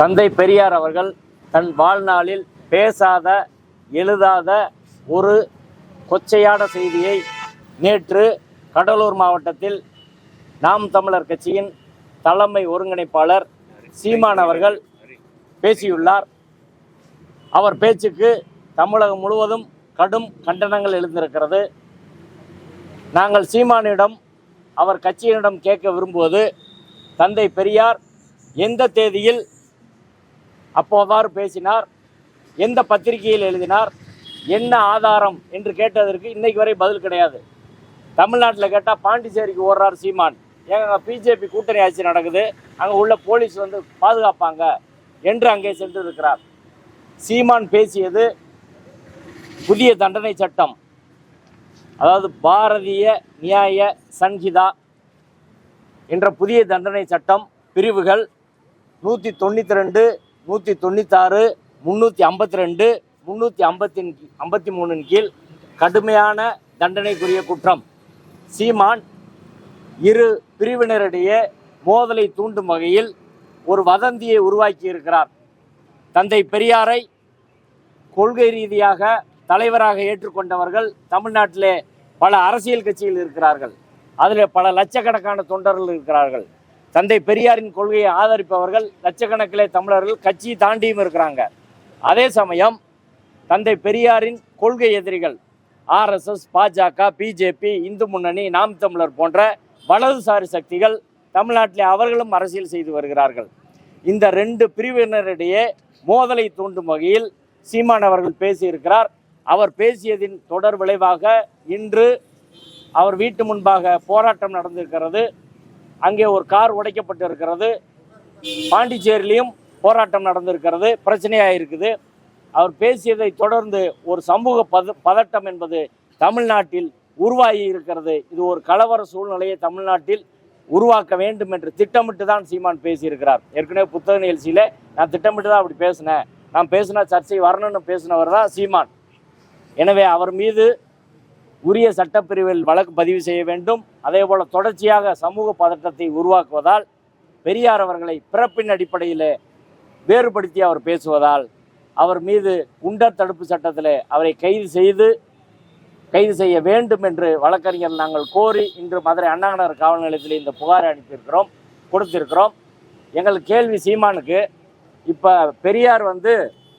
தந்தை பெரியார் அவர்கள் தன் வாழ்நாளில் பேசாத எழுதாத ஒரு கொச்சையான செய்தியை நேற்று கடலூர் மாவட்டத்தில் நாம் தமிழர் கட்சியின் தலைமை ஒருங்கிணைப்பாளர் சீமான் அவர்கள் பேசியுள்ளார். அவர் பேச்சுக்கு தமிழகம் முழுவதும் கடும் கண்டனங்கள் எழுந்திருக்கிறது. நாங்கள் சீமானிடம் அவர் கட்சியினிடம் கேட்க விரும்புவது தந்தை பெரியார் எந்த தேதியில் அப்போவாறு பேசினார். எந்த பத்திரிகையில் எழுதினார்? என்ன ஆதாரம் என்று கேட்டதற்கு இன்னைக்கு வரை பதில் கிடையாது. தமிழ்நாட்டில் கேட்டால் பாண்டிச்சேரிக்கு ஓடுறார் சீமான். ஏங்க பிஜேபி கூட்டணி ஆட்சி நடக்குது. அங்கே உள்ள போலீஸ் வந்து பாதுகாப்பாங்க என்று அங்கே சென்று இருக்கிறார் சீமான் பேசியது புதிய தண்டனை சட்டம். அதாவது பாரதிய நியாய சன்ஹிதா என்ற புதிய தண்டனை சட்டம் பிரிவுகள் நூற்றி தொண்ணூற்றி ரெண்டு நூற்றி தொண்ணூத்தாறு முந்நூற்றி ஐம்பத்தி ரெண்டு முந்நூற்றி ஐம்பத்தி ஐம்பத்தி மூணின் கீழ் கடுமையான தண்டனைக்குரிய குற்றம். சீமான் இரு பிரிவினரிடையே மோதலை தூண்டும் வகையில் ஒரு வதந்தியை உருவாக்கி இருக்கிறார் தந்தை பெரியாரை கொள்கை ரீதியாக தலைவராக ஏற்றுக்கொண்டவர்கள் தமிழ்நாட்டிலே பல அரசியல் கட்சிகள் இருக்கிறார்கள். அதில் பல லட்சக்கணக்கான தொண்டர்கள் இருக்கிறார்கள். தந்தை பெரியாரின் கொள்கையை ஆதரிப்பவர்கள் லட்சக்கணக்கிலே தமிழர்கள் கட்சியை தாண்டியும் இருக்கிறாங்க. அதே சமயம் தந்தை பெரியாரின் கொள்கை எதிரிகள் ஆர்எஸ்எஸ் பாஜக பிஜேபி இந்து முன்னணி நாம் தமிழர் போன்ற வலதுசாரி சக்திகள் தமிழ்நாட்டிலே அவர்களும் அரசியல் செய்து வருகிறார்கள். இந்த ரெண்டு பிரிவினரிடையே மோதலை தூண்டும் வகையில் சீமான் அவர்கள் பேசியிருக்கிறார். அவர் பேசியதின் தொடர் விளைவாக இன்று அவர் வீட்டு முன்பாக போராட்டம் நடந்திருக்கிறது. அங்கே ஒரு கார் உடைக்கப்பட்டு இருக்கிறது பாண்டிச்சேரியிலையும் போராட்டம் நடந்திருக்கிறது. பிரச்சனையாக இருக்குது அவர் பேசியதை தொடர்ந்து ஒரு சமூக பத பதட்டம் என்பது தமிழ்நாட்டில் உருவாகி இருக்கிறது. இது ஒரு கலவர சூழ்நிலையை தமிழ்நாட்டில் உருவாக்க வேண்டும் என்று திட்டமிட்டு தான் சீமான் பேசியிருக்கிறார். ஏற்கனவே புத்தக நிகழ்ச்சியில் நான் திட்டமிட்டு தான் அப்படி பேசினேன். நான் பேசின சர்ச்சை வரணும்னு பேசினவர் தான் சீமான். எனவே அவர் மீது உரிய சட்டப்பிரிவில் வழக்கு பதிவு செய்ய வேண்டும். அதே போல தொடர்ச்சியாக சமூக பதட்டத்தை உருவாக்குவதால் பெரியார் அவர்களை பிறப்பின் அடிப்படையில் வேறுபடுத்தி அவர் பேசுவதால் அவர் மீது குண்டர் தடுப்பு சட்டத்தில் அவரை கைது செய்து கைது செய்ய வேண்டும் என்று வழக்கறிஞர் நாங்கள் கோரி இன்று மதுரை அண்ணாநகர் காவல் நிலையத்தில் இந்த புகாரை அனுப்பியிருக்கிறோம் கொடுத்திருக்கிறோம். எங்கள் கேள்வி சீமானுக்கு இப்போ பெரியார் வந்து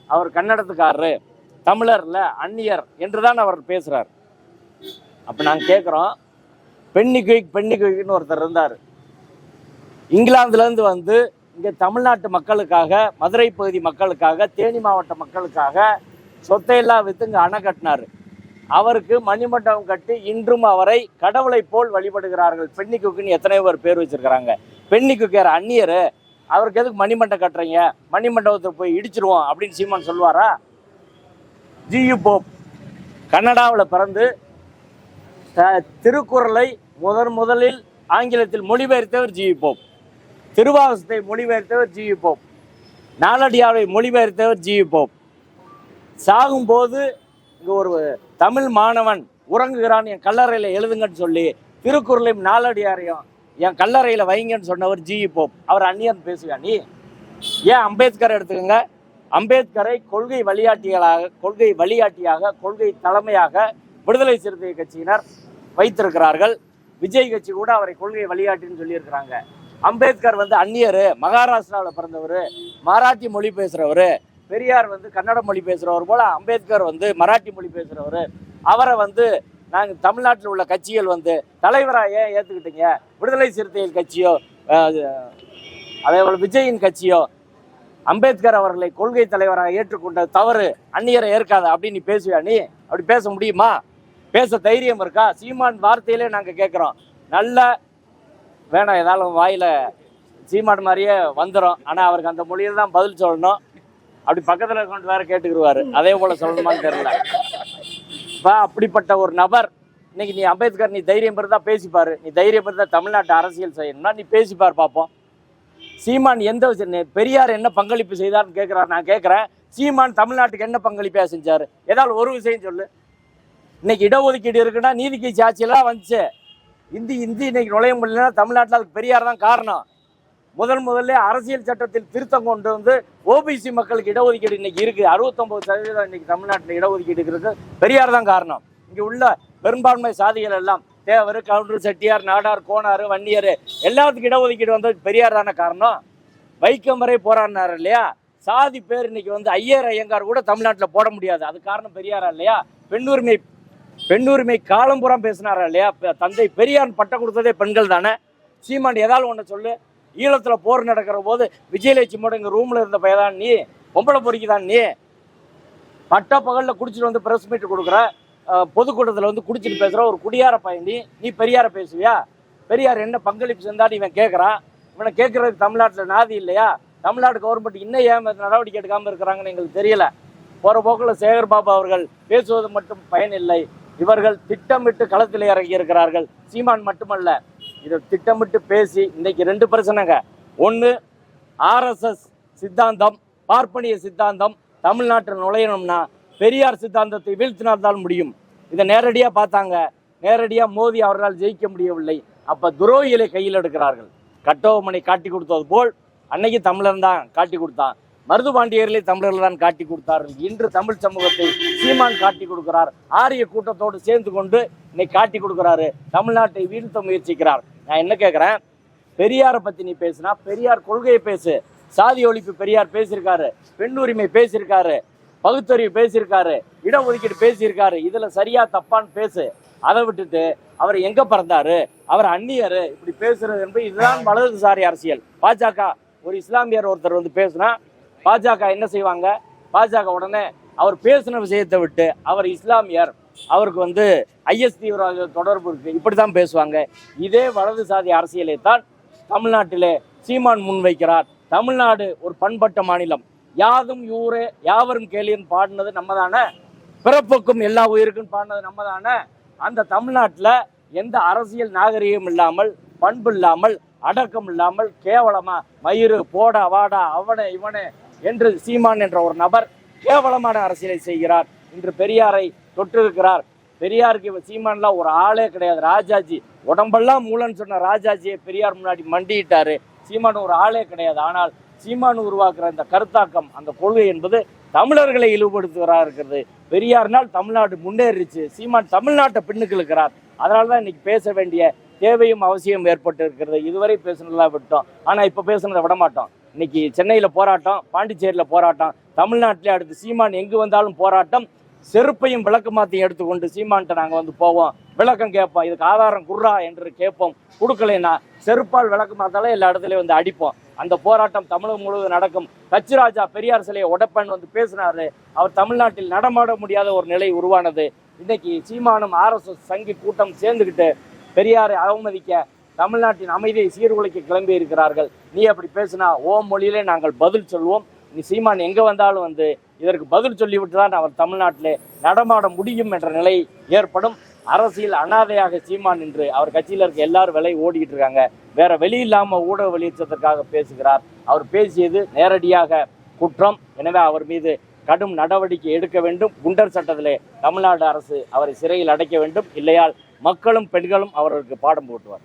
அவர் கன்னடத்துக்காரரு தமிழரில் அந்நியர் என்று தான் அவர் பேசுகிறார் அப்போ நாங்கள் கேட்குறோம் பெண்ணி குயிக் பெண்ணி குயிக்னு ஒருத்தர் இருந்தார். இங்கிலாந்துலேருந்து வந்து இங்கே தமிழ்நாட்டு மக்களுக்காக மதுரை பகுதி மக்களுக்காக தேனி மாவட்ட மக்களுக்காக சொத்தையெல்லாம் விற்று இங்கே அணை கட்டினார். அவருக்கு மணிமண்டபம் கட்டி இன்றும் அவரை கடவுளை போல் வழிபடுகிறார்கள். பெண்ணிக்குக்குன்னு எத்தனையோ பேர் பேர் வச்சிருக்கிறாங்க. பெண்ணி அந்நியர். அவருக்கு எதுக்கு மணிமண்டபம் கட்டுறீங்க? மணிமண்டபத்துக்கு போய் இடிச்சிருவோம் அப்படின்னு சீமான் சொல்லுவாரா? G U Pope. கன்னடாவில் பிறந்து திருக்குறளை முதன் முதலில் ஆங்கிலத்தில் மொழிபெயர்த்தவர் ஜியு போப். திருவாசத்தை மொழிபெயர்த்தவர் ஜியு போப். நாலடியாவை மொழிபெயர்த்தவர் ஜியு போப். சாகும்போது இங்கே ஒரு தமிழ் மாணவன் உறங்குகிறான் என் கல்லறையில் எழுதுங்கன்னு சொல்லி திருக்குறளையும் நாலடியாரையும் என் கல்லறையில் வைங்கன்னு சொன்னவர் ஜியு போப். அவர் அந்நியன் பேசுவியா நீ ஏன் அம்பேத்கர் எடுத்துக்கோங்க? அம்பேத்கரை கொள்கை வழிகாட்டிகளாக கொள்கை வழிகாட்டியாக கொள்கை தலைமையாக விடுதலை சிறுத்தை கட்சியினர் வைத்திருக்கிறார்கள். விஜய் கட்சி கூட அவரை கொள்கை வழிகாட்டின்னு சொல்லியிருக்கிறாங்க. அம்பேத்கர் வந்து அந்நியர் மகாராஷ்டிராவில் பிறந்தவர் மராத்தி மொழி பேசுகிறவர் பெரியார் வந்து கன்னட மொழி பேசுகிறவர் போல் அம்பேத்கர் வந்து மராட்டி மொழி பேசுகிறவர் அவரை வந்து நாங்கள் தமிழ்நாட்டில் உள்ள கட்சிகள் வந்து தலைவராக ஏன் ஏற்றுக்கிட்டீங்க விடுதலை சிறுத்தைகள் கட்சியோ அதே போல் விஜயின் கட்சியோ அம்பேத்கர் அவர்களை கொள்கை தலைவராக ஏற்றுக்கொண்ட தவறு. அந்நியரை ஏற்காத அப்படின்னு நீ பேசுவியா நீ? அப்படி பேச முடியுமா? பேச தைரியம் இருக்கா? சீமான் வார்த்தையிலே நாங்கள் கேட்குறோம் நல்ல வேணாம் ஏதாலும் வாயில் சீமான் மாதிரியே வந்துடும் ஆனால் அவருக்கு அந்த மொழியில் தான் பதில் சொல்லணும். அப்படி பக்கத்தில் இருக்கவங்க வேற கேட்டுக்கிடுவாரு அதே போல் சொல்லணுமான்னு தெரியல. இப்போ அப்படிப்பட்ட ஒரு நபர். இன்னைக்கு நீ அம்பேத்கர் நீ தைரியம் இருந்தா பேசிப்பாரு. நீ தைரியம் இருந்தா தமிழ்நாட்டு அரசியல் செய்யணும்னா நீ பேசிப்பார் பார்ப்போம் சீமான் எந்த விஷயம் பெரியார் என்ன பங்களிப்பு செய்தார்னு கேட்குறாரு நான் கேட்குறேன் சீமான் தமிழ்நாட்டுக்கு என்ன பங்களிப்பாக செஞ்சார்? ஏதாவது ஒரு விஷயம் சொல்லு. இன்னைக்கு இடஒதுக்கீடு இருக்குன்னா நீதிக்கு சாட்சியெல்லாம் வந்துச்சு. இந்தி இந்தி இன்னைக்கு நுழைய முடியலன்னா தமிழ்நாட்டில் அதுக்கு பெரியார் தான் காரணம். முதல் முதல்ல அரசியல் சட்டத்தில் திருத்தம் கொண்டு வந்து ஓபிசி மக்களுக்கு இடஒதுக்கீடு இன்னைக்கு இருக்கு. அறுபத்தொன்பது சதவீதம் இன்னைக்கு தமிழ்நாட்டில் இடஒதுக்கீடு இருக்கு பெரியார் தான் காரணம். இங்கே உள்ள பெரும்பான்மை சாதிகள் எல்லாம் தேவர் கவுண்டர் செட்டியார் நாடார் கோனார் வன்னியர் எல்லாத்துக்கும் இடஒதுக்கீடு வந்தது பெரியார் தானே காரணம். வைக்கம் வரை போராடினார் இல்லையா? சாதி பேர் இன்னைக்கு வந்து ஐயர் ஐயங்கார் கூட தமிழ்நாட்டில் போட முடியாது. அது காரணம் பெரியாரா இல்லையா? பெண்ணுரிமை பெண் உரிமை காலம்புறம் பேசினாரா இல்லையா? தந்தை பெரியார் பட்டம் கொடுத்ததே பெண்கள் தானே? சீமான் ஏதாவது ஒன்று சொல்லு. ஈழத்தில் போர் நடக்கிற போது விஜயலட்சுமியோட இங்கே ரூமில் இருந்த பையதான் நீ? பொம்பளை பொறுக்கி தான் நீ? பட்ட பகலில் குடிச்சிட்டு வந்து ப்ரெஸ் மீட் கொடுக்குற. பொதுக்கூட்டத்தில் வந்து குடிச்சிட்டு பேசுகிற ஒரு குடியார பையன் நீ. நீ பெரியார பேசுவியா? பெரியார் என்ன பங்களிப்பு செஞ்சான்னு இவன் கேட்குறான் இவனை கேட்கறதுக்கு தமிழ்நாட்டில் நாதி இல்லையா? தமிழ்நாடு கவர்மெண்ட் இன்னும் ஏன் நடவடிக்கை எடுக்காமல் இருக்கிறாங்கன்னு எங்களுக்கு தெரியல. போகிற போக்கில் சேகர் பாபு அவர்கள் பேசுவது மட்டும் பயனில்லை இவர்கள் திட்டமிட்டு களத்தில் இறங்கி இருக்கிறார்கள் சீமான் மட்டுமல்ல இதை திட்டமிட்டு பேசி இன்னைக்கு ரெண்டு பிரச்சனைங்க. ஒன்று ஆர்எஸ்எஸ் சித்தாந்தம் பார்ப்பனிய சித்தாந்தம் தமிழ்நாட்டில் நுழையணும்னா பெரியார் சித்தாந்தத்தை வீழ்த்தினால்தான் முடியும். இதை நேரடியாக பார்த்தாங்க. நேரடியாக மோதி அவர்களால் ஜெயிக்க முடியவில்லை. அப்போ துரோகிகளை கையில் எடுக்கிறார்கள். கட்டோமனை காட்டி கொடுத்தது போல் அன்னைக்கு தமிழன் தான் காட்டி கொடுத்தான். மருது பாண்டியர்களே தமிழர்கள் தான் காட்டி கொடுத்தார்கள். இன்று தமிழ் சமூகத்தை சீமான் காட்டி கொடுக்கிறார். ஆரிய கூட்டத்தோடு சேர்ந்து கொண்டு இன்னைக்கு காட்டி கொடுக்கிறாரு. தமிழ்நாட்டை வீழ்த்த முயற்சிக்கிறார். நான் என்ன கேட்குறேன் பெரியாரை பற்றி நீ பேசுனா பெரியார் கொள்கையை பேசு. சாதி ஒழிப்பு பெரியார் பேசியிருக்காரு. பெண் உரிமை பேசியிருக்காரு. பகுத்தறிவு பேசியிருக்காரு. இடஒதுக்கீடு பேசியிருக்காரு. இதில் சரியா தப்பான்னு பேசு. அதை விட்டுட்டு அவர் எங்க பிறந்தாரு? அவர் அந்நியர். இப்படி பேசுறது என்பது இதுதான் வலதுசாரி அரசியல். பாஜக ஒரு இஸ்லாமியர் ஒருத்தர் வந்து பேசுனா பாஜக என்ன செய்வாங்க? பாஜக உடனே அவர் பேசின விஷயத்தை விட்டு அவர் இஸ்லாமியர் அவருக்கு வந்து ஐஎஸ் தீவிரவாத தொடர்பு இருக்கு இப்படி தான் பேசுவாங்க. இதே வலதுசாரி அரசியலை தான் தமிழ்நாட்டிலே சீமான் முன்வைக்கிறார் தமிழ்நாடு ஒரு பண்பட்ட மாநிலம். யாதும் ஊரே யாவரும் கேளியன் பாடினது நம்ம தானே பிறப்புக்கும் எல்லா உயிருக்கும் பாடினது நம்ம தானே அந்த தமிழ்நாட்டில் எந்த அரசியல் நாகரிகம் இல்லாமல் பண்பு இல்லாமல் அடக்கம் இல்லாமல் கேவலமா மயிறு போடா வாடா அவனே இவனே என்று சீமான் என்ற ஒரு நபர் கேவலமான அரசியலை செய்கிறார். இன்று பெரியாரை தொட்டிருக்கிறார் பெரியாருக்கு சீமான்லாம் ஒரு ஆளே கிடையாது. ராஜாஜி. உடம்பெல்லாம் மூலன்னு சொன்ன ராஜாஜியை பெரியார் முன்னாடி மண்டியிட்டாரு. சீமான் ஒரு ஆளே கிடையாது. ஆனால் சீமான் உருவாக்குற இந்த கருத்தாக்கம் அந்த கொள்கை என்பது தமிழர்களை இழிவுபடுத்துகிறா இருக்கிறது. பெரியார்னால் தமிழ்நாடு முன்னேறிச்சு. சீமான் தமிழ்நாட்டை பின்னுக்கு இழுக்கிறார். அதனால தான் இன்னைக்கு பேச வேண்டிய தேவையும் அவசியம் ஏற்பட்டு இருக்கிறது இதுவரை பேசுனதா விட்டோம். ஆனால் இப்போ பேசுனதை விட மாட்டோம் இன்னைக்கு சென்னையில் போராட்டம் பாண்டிச்சேரியில் போராட்டம் தமிழ்நாட்டிலே அடுத்து சீமான் எங்கு வந்தாலும் போராட்டம். செருப்பையும் விளக்கமாத்தையும் எடுத்துக்கொண்டு சீமான்ட்ட நாங்கள் வந்து போவோம். விளக்கம் கேட்போம். இதுக்கு ஆதாரம் குர்ரா என்று கேட்போம். கொடுக்கலைன்னா செருப்பால் விளக்கமாத்தாலே எல்லா இடத்துலையும் வந்து அடிப்போம். அந்த போராட்டம் தமிழகம் முழுவதும் நடக்கும். கச்சிராஜா பெரியார் சிலையை உடப்பன் வந்து பேசினாரு. அவர் தமிழ்நாட்டில் நடமாட முடியாத ஒரு நிலை உருவானது. இன்னைக்கு சீமானும் ஆர்எஸ்எஸ் சங்கி கூட்டம் சேர்ந்துக்கிட்டு பெரியாரை அவமதிக்க தமிழ்நாட்டின் அமைதியை சீர்குலைக்க கிளம்பி இருக்கிறார்கள் நீ அப்படி பேசினா ஓம் மொழியிலே நாங்கள் பதில் சொல்வோம். நீ சீமான் எங்கே வந்தாலும் வந்து இதற்கு பதில் சொல்லிவிட்டு தான் அவர் தமிழ்நாட்டிலே நடமாட முடியும் என்ற நிலை ஏற்படும். அரசியல் அனாதையாக சீமான் என்று அவர் கட்சியில் இருக்க எல்லாரும் விலை ஓடிக்கிட்டு இருக்காங்க. வேற வெளி ஊடக வெளியேற்றத்திற்காக பேசுகிறார். அவர் பேசியது நேரடியாக குற்றம். எனவே அவர் மீது கடும் நடவடிக்கை எடுக்க வேண்டும். குண்டர் சட்டத்திலே தமிழ்நாடு அரசு அவரை சிறையில் அடைக்க வேண்டும். இல்லையால் மக்களும் பெண்களும் அவர்களுக்கு பாடம் போட்டுவார்